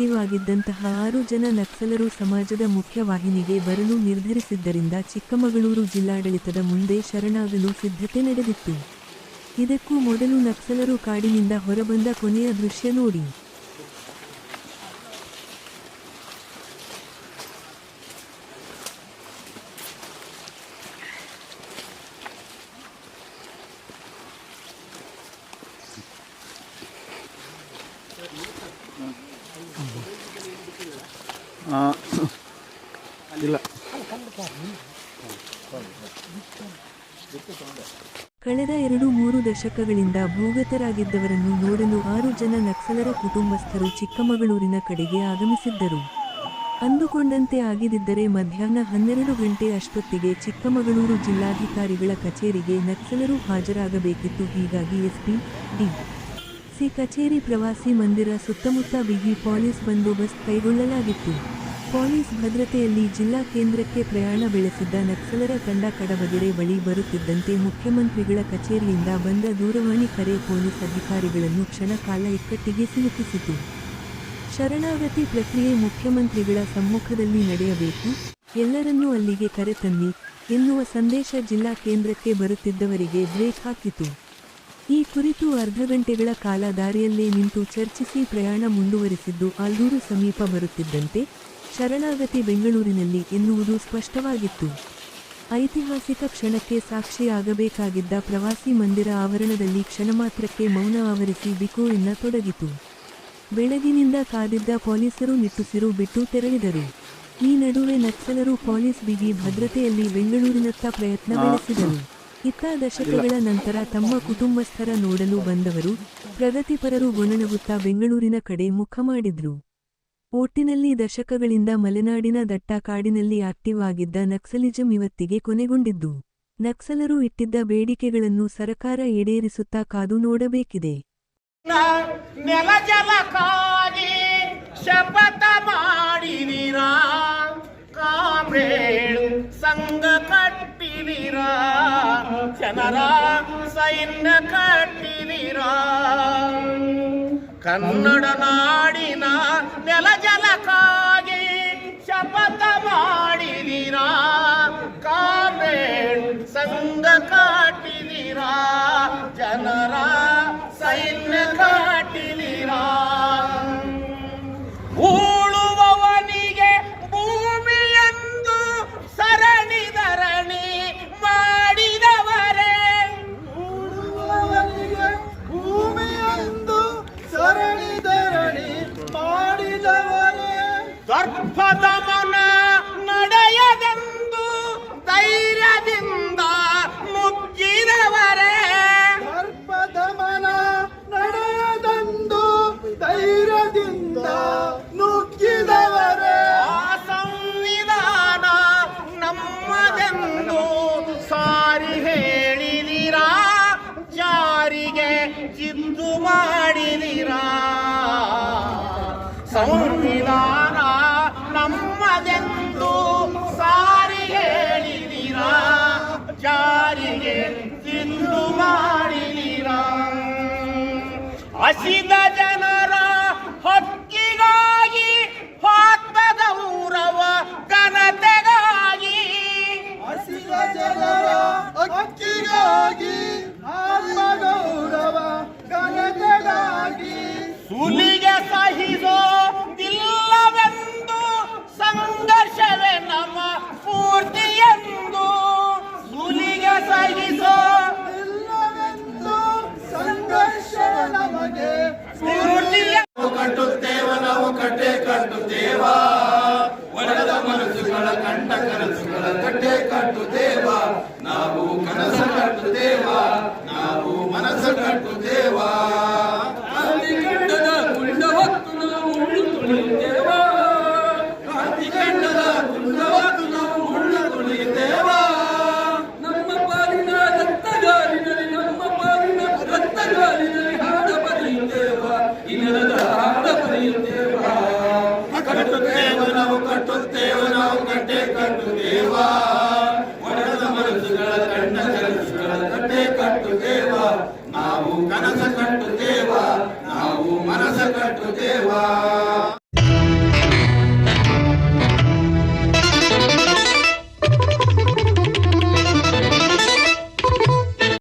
Active ಆಗಿದ್ದಂತಹ ಆರು ಜನ ನಕ್ಸಲರು ಸಮಾಜದ ಮುಖ್ಯವಾಹಿನಿಗೆ ಬರಲು ನಿರ್ಧರಿಸಿದ್ದರಿಂದ ಚಿಕ್ಕಮಗಳೂರು ಜಿಲ್ಲಾಡಳಿತದ ಮುಂದೆ ಶರಣಾಗಲು ಸಿದ್ಧತೆ ನಡೆದಿತ್ತು. ಇದಕ್ಕೂ ಮೊದಲು ನಕ್ಸಲರು ಕಾಡಿನಿಂದ ಹೊರಬಂದ ಕೊನೆಯ ದೃಶ್ಯ ನೋಡಿ. ಕಳೆದ ಎರಡು ಮೂರು ದಶಕಗಳಿಂದ ಭೂಗತರಾಗಿದ್ದವರನ್ನು ನೋಡಲು ಆರು ಜನ ನಕ್ಸಲರ ಕುಟುಂಬಸ್ಥರು ಚಿಕ್ಕಮಗಳೂರಿನ ಕಡೆಗೆ ಆಗಮಿಸಿದ್ದರು. ಅಂದುಕೊಂಡಂತೆ ಆಗಿದಿದ್ದರೆ ಮಧ್ಯಾಹ್ನ ಹನ್ನೆರಡು ಗಂಟೆ ಅಷ್ಟೊತ್ತಿಗೆ ಚಿಕ್ಕಮಗಳೂರು ಜಿಲ್ಲಾಧಿಕಾರಿಗಳ ಕಚೇರಿಗೆ ನಕ್ಸಲರು ಹಾಜರಾಗಬೇಕಿತ್ತು. ಹೀಗಾಗಿ ಎಸ್ಪಿ, ಡಿ. ಸಿ ಕಚೇರಿ ಪ್ರವಾಸಿ ಮಂದಿರ ಸುತ್ತಮುತ್ತ ಬಿಗಿ ಪೊಲೀಸ್ ಬಂದೋಬಸ್ತ್ ಕೈಗೊಳ್ಳಲಾಗಿತ್ತು. ಪೊಲೀಸ್ ಭದ್ರತೆಯಲ್ಲಿ ಜಿಲ್ಲಾ ಕೇಂದ್ರಕ್ಕೆ ಪ್ರಯಾಣ ಬೆಳೆಸಿದ್ದ ನಕ್ಸಲರ ತಂಡ ಕಡಬಗೆರೆ ಬಳಿ ಬರುತ್ತಿದ್ದಂತೆ ಮುಖ್ಯಮಂತ್ರಿಗಳ ಕಚೇರಿಯಿಂದ ಬಂದ ದೂರವಾಣಿ ಕರೆ ಪೊಲೀಸ್ ಅಧಿಕಾರಿಗಳನ್ನು ಕ್ಷಣಕಾಲ ಇಕ್ಕಟ್ಟಿಗೆ ಸಿಲುಕಿಸಿತು. ಶರಣಾಗತಿ ಪ್ರಕ್ರಿಯೆ ಮುಖ್ಯಮಂತ್ರಿಗಳ ಸಮ್ಮುಖದಲ್ಲಿ ನಡೆಯಬೇಕು. ಎಲ್ಲರನ್ನೂ ಅಲ್ಲಿಗೆ ಕರೆತನ್ನಿ ಎನ್ನುವ ಸಂದೇಶ ಜಿಲ್ಲಾ ಕೇಂದ್ರಕ್ಕೆ ಬರುತ್ತಿದ್ದವರಿಗೆ ಬ್ರೇಕ್ ಹಾಕಿತು. ಈ ಕುರಿತು ಅರ್ಧ ಗಂಟೆಗಳ ಕಾಲ ದಾರಿಯಲ್ಲೇ ನಿಂತು ಚರ್ಚಿಸಿ ಪ್ರಯಾಣ ಮುಂದುವರಿಸಿದ್ದು ಆಲ್ದೂರು ಸಮೀಪ ಬರುತ್ತಿದ್ದಂತೆ ಶರಣಾಗತಿ ಬೆಂಗಳೂರಿನಲ್ಲಿ ಎನ್ನುವುದು ಸ್ಪಷ್ಟವಾಗಿತ್ತು. ಐತಿಹಾಸಿಕ ಕ್ಷಣಕ್ಕೆ ಸಾಕ್ಷಿಯಾಗಬೇಕಾಗಿದ್ದ ಪ್ರವಾಸಿ ಮಂದಿರ ಆವರಣದಲ್ಲಿ ಕ್ಷಣಮಾತ್ರಕ್ಕೆ ಮೌನ ಆವರಿಸಿ ಬಿಕೋ ಎನ್ನ ತೊಡಗಿತು. ಬೆಳಗಿನಿಂದ ಕಾದಿದ್ದ ಪೊಲೀಸರು ನಿಟ್ಟುಸಿರು ಬಿಟ್ಟು ತೆರಳಿದರು. ಈ ನಡುವೆ ನಕ್ಸಲರು ಪೊಲೀಸ್ ಬಿಗಿ ಭದ್ರತೆಯಲ್ಲಿ ಬೆಂಗಳೂರಿನತ್ತ ಪ್ರಯತ್ನ ಬೆಳೆಸಿದರು. ಇತ್ತ ದಶಕಗಳ ನಂತರ ತಮ್ಮ ಕುಟುಂಬಸ್ಥರ ನೋಡಲು ಬಂದವರು ಪ್ರಗತಿಪರರು ಗೊಣಗುತ್ತಾ ಬೆಂಗಳೂರಿನ ಕಡೆ ಮುಖ ಮಾಡಿದ್ರು. ಒಟ್ಟಿನಲ್ಲಿ ದಶಕಗಳಿಂದ ಮಲೆನಾಡಿನ ದಟ್ಟ ಕಾಡಿನಲ್ಲಿ ಆಕ್ಟಿವ್ ಆಗಿದ್ದ ನಕ್ಸಲಿಜಂ ಇವತ್ತಿಗೆ ಕೊನೆಗೊಂಡಿದ್ದು, ನಕ್ಸಲರು ಇಟ್ಟಿದ್ದ ಬೇಡಿಕೆಗಳನ್ನು ಸರಕಾರ ಈಡೇರಿಸುತ್ತಾ ಕಾದು ನೋಡಬೇಕಿದೆ. ಸೈನ್ಯ ಕಟ್ಟಿದಿರ ಕನ್ನಡ ನಾಡಿನ ನೆಲ ಜಲಕ್ಕಾಗಿ ಶಪಥ ಮಾಡಿದಿರ? ಕಾಮ್ರೇಳು ಸಂಘ ಕಟ್ಟಿದಿರ ಜನರ ದರ್ಪದ ಮನ ನಡೆಯದೆಂದು ಧೈರ್ಯದಿಂದ ಮುಗ್ಗಿದವರೇ. ದರ್ಪದಮನ ನಡೆಯದೆಂದು ಧೈರ್ಯದಿಂದ ನುಗ್ಗಿದವರೇ ಆ ಸಂವಿಧಾನ ನಮ್ಮದೆಂದು ಸಾರಿ ಹೇಳಿದಿರಾ. ಜಾರಿಗೆ ಜಿದ್ದು ಮಾಡಿದಿರಾ. ಸಂವಿಧಾನ ¡Felicidades! ಕನಸುಗಳ ಕಟ್ಟೆ ಕಟ್ಟುತ್ತೇವ ನಾವು ಕನಸ ಕಟ್ಟುತ್ತೇವ ನಾವು ಮನಸ್ಸ ಕಟ್ಟುತ್ತೇವ ಕ್ರಾಂತಿಕಂಡದ ಕಟ್ಟುತ್ತೇವ ಒಡೆದ ಮನಸ್ಸುಗಳ ಕಂಡ ಕನಸುಗಳ ಕಟ್ಟೆ ಕಟ್ಟುತ್ತೇವ ನಾವು ಕನಸ ಕಟ್ಟು ದೇವ ನಾವು ಮನಸ ಕಟ್ಟುತ್ತೇವ